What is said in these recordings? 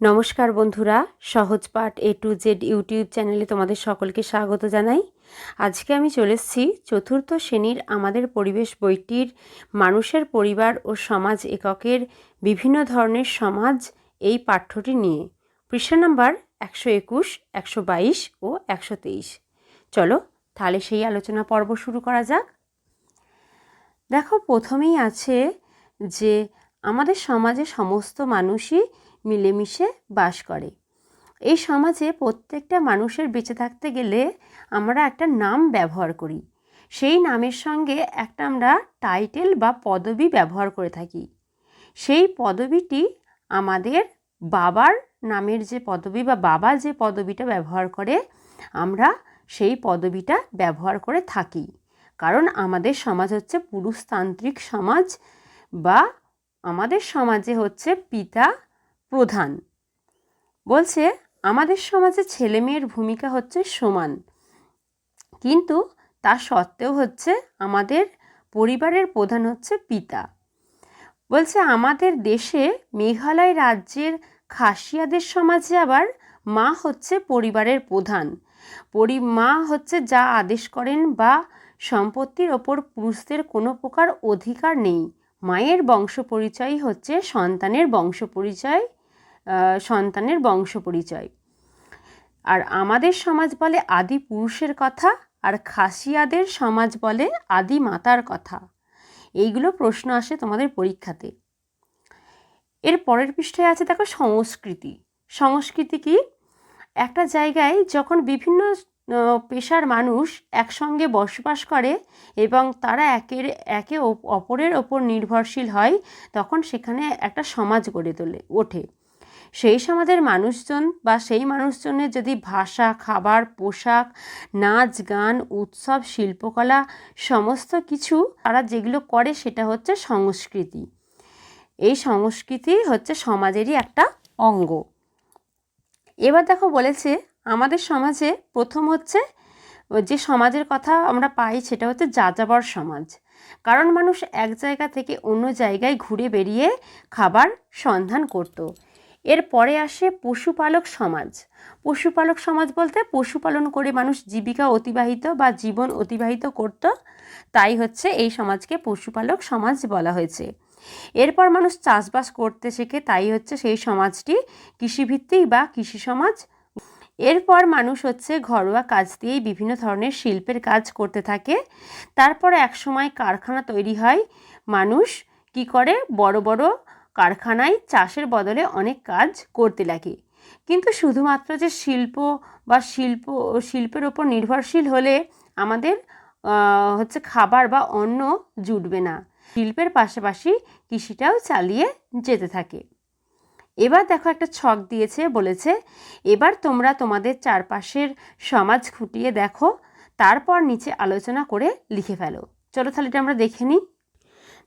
নমস্কার বন্ধুরা, সহজ পাঠ এ টু জেড ইউটিউব চ্যানেলে তোমাদের সকলকে স্বাগত জানাই। আজকে আমি চলে এসেছি চতুর্থ শ্রেণির আমাদের পরিবেশ বইটির মানুষের পরিবার ও সমাজ এককের বিভিন্ন ধরনের সমাজ এই পাঠ্যটি নিয়ে। পৃষ্ঠা নাম্বার একশো একুশ, একশো বাইশ ও একশো তেইশ। চলো তাহলে সেই আলোচনা পর্ব শুরু করা যাক। দেখো, প্রথমেই আছে যে আমাদের সমাজে সমস্ত মানুষই মিলেমিশে বাস করে। এই সমাজে প্রত্যেকটা মানুষের বেঁচে থাকতে গেলে আমরা একটা নাম ব্যবহার করি। সেই নামের সঙ্গে একটা আমরা টাইটেল বা পদবি ব্যবহার করে থাকি। সেই পদবিটি আমাদের বাবার নামের যে পদবি বা বাবা যে পদবিটা ব্যবহার করে, আমরা সেই পদবিটা ব্যবহার করে থাকি। কারণ আমাদের সমাজ হচ্ছে পুরুষতান্ত্রিক সমাজ বা আমাদের সমাজে হচ্ছে পিতা প্রধান। বলছে, আমাদের সমাজে ছেলে মেয়ের ভূমিকা হচ্ছে সমান। কিন্তু তা সত্ত্বেও হচ্ছে আমাদের পরিবারের প্রধান হচ্ছে পিতা। বলছে, আমাদের দেশে মেঘালয় রাজ্যের খাসিয়াদের সমাজে আবার মা হচ্ছে পরিবারের প্রধান। পরি, মা হচ্ছে যা আদেশ করেন বা সম্পত্তির ওপর পুরুষদের কোনো প্রকার অধিকার নেই। মায়ের বংশ পরিচয় হচ্ছে সন্তানের বংশ পরিচয় সন্তানের বংশ পরিচয় আর আমাদের সমাজ বলে আদি পুরুষের কথা, আর খাসিয়াদের সমাজ বলে আদি মাতার কথা। এইগুলো প্রশ্ন আসে তোমাদের পরীক্ষাতে। এর পরের পৃষ্ঠায় আছে দেখো সংস্কৃতি। সংস্কৃতি কি? একটা জায়গায় যখন বিভিন্ন পেশার মানুষ একসঙ্গে বসবাস করে এবং তারা একের, একে অপরের ওপর নির্ভরশীল হয়, তখন সেখানে একটা সমাজ গড়ে তোলে, ওঠে। সেই সমাজের মানুষজন বা সেই মানুষজনের যদি ভাষা, খাবার, পোশাক, নাচ, গান, উৎসব, শিল্পকলা সমস্ত কিছু তারা যেগুলো করে সেটা হচ্ছে সংস্কৃতি। এই সংস্কৃতি হচ্ছে সমাজেরই একটা অঙ্গ। এবার দেখো বলেছে, আমাদের সমাজে প্রথম হচ্ছে যে সমাজের কথা আমরা পাই সেটা হচ্ছে যাযাবর সমাজ। কারণ মানুষ এক জায়গা থেকে অন্য জায়গায় ঘুরে বেরিয়ে খাবার সন্ধান করত। এর পরে আসে পশুপালক সমাজ। পশুপালক সমাজ বলতে পশুপালন করে মানুষ জীবিকা অতিবাহিত বা জীবন অতিবাহিত করত। তাই হচ্ছে এই সমাজকে পশুপালক সমাজ বলা হয়েছে। এরপর মানুষ চাষবাস করতে শেখে, তাই হচ্ছে সেই সমাজটি কৃষিভিত্তিক বা কৃষি সমাজ। এরপর মানুষ হচ্ছে ঘরোয়া কাজ দিয়েই বিভিন্ন ধরনের শিল্পের কাজ করতে থাকে। তারপর একসময় কারখানা তৈরি হয়। মানুষ কি করে? বড় বড় কারখানায় চাষের বদলে অনেক কাজ করতে লাগে। কিন্তু শুধুমাত্র যে শিল্প বা শিল্প, শিল্পের ওপর নির্ভরশীল হলে আমাদের হচ্ছে খাবার বা অন্ন জুটবে না। শিল্পের পাশাপাশি কৃষিটাও চালিয়ে যেতে থাকে। এবার দেখো একটা ছক দিয়েছে, বলেছে, এবার তোমরা তোমাদের চারপাশের সমাজ খুঁটিয়ে দেখো, তারপর নিচে আলোচনা করে লিখে ফেলো। চলো তাহলে এটা আমরা দেখে নিই।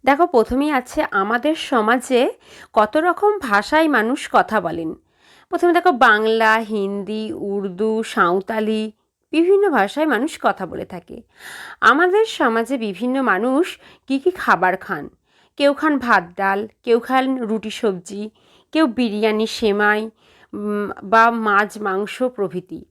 দেখো, প্রথমেই আছে আমাদের সমাজে কত রকম ভাষায় মানুষ কথা বলেন। প্রথমে দেখো, বাংলা, হিন্দি, উর্দু, সাঁওতালি বিভিন্ন ভাষায় মানুষ কথা বলে থাকে। আমাদের সমাজে বিভিন্ন মানুষ কি কি খাবার খান? কেউ খান ভাত, ডাল, কেউ খান রুটি, সবজি, কেউ বিরিয়ানি, সেমাই বা মাছ, মাংস, প্রভৃতি।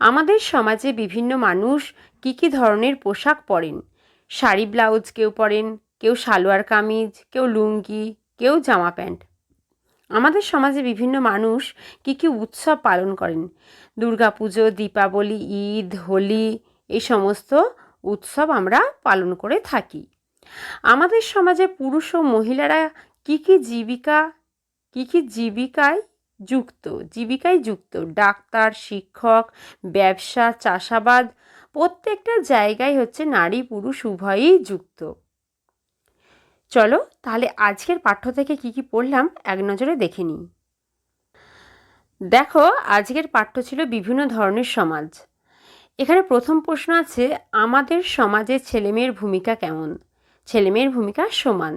আমাদের সমাজে বিভিন্ন মানুষ কি কি ধরনের পোশাক পরেন? শাড়ি, ব্লাউজ কেউ পরেন কেউ সালোয়ার কামিজ, কেউ লুঙ্গি, কেউ জামা প্যান্ট। আমাদের সমাজে বিভিন্ন মানুষ কি কি উৎসব পালন করেন? দুর্গাপুজো, দীপাবলি, ঈদ, হোলি, এই সমস্ত উৎসব আমরা পালন করে থাকি। আমাদের সমাজে পুরুষ ও মহিলারা কি কি জীবিকা, কী কী জীবিকায় যুক্ত? জীবিকায় যুক্ত। ডাক্তার, শিক্ষক, ব্যবসা, চাষাবাদ, প্রত্যেকটা জায়গায় হচ্ছে নারী পুরুষ উভয়ই যুক্ত। চলো, তাহলে আজকের পাঠ্য থেকে কি কি পড়লাম এক নজরে দেখে নিই। দেখো, আজকের পাঠ্য ছিল বিভিন্ন ধরনের সমাজ। এখানে প্রথম প্রশ্ন আছে, আমাদের সমাজে ছেলেমেয়ের ভূমিকা কেমন? ছেলেমেয়ের ভূমিকা সমান।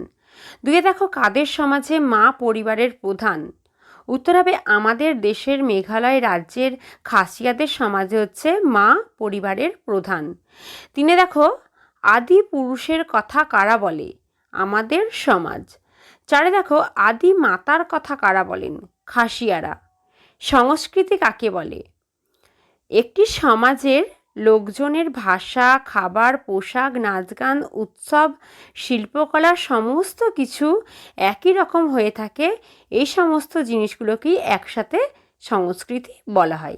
দুয়ে দেখো, কাদের সমাজে মা পরিবারের প্রধান? উত্তর হবে, আমাদের দেশের মেঘালয় রাজ্যের খাসিয়াদের সমাজে হচ্ছে মা পরিবারের প্রধান। তিনে দেখো, আদি পুরুষের কথা কারা বলে? আমাদের সমাজ। চারে দেখো, আদি মাতার কথা কারা বলেন? খাসিয়ারা। সংস্কৃতি কাকে বলে? একটি সমাজের লোকজনের ভাষা, খাবার, পোশাক নাচ গান উৎসব, শিল্পকলা সমস্ত কিছু একই রকম হয়ে থাকে। এই সমস্ত জিনিসগুলোকেই একসাথে সংস্কৃতি বলা হয়।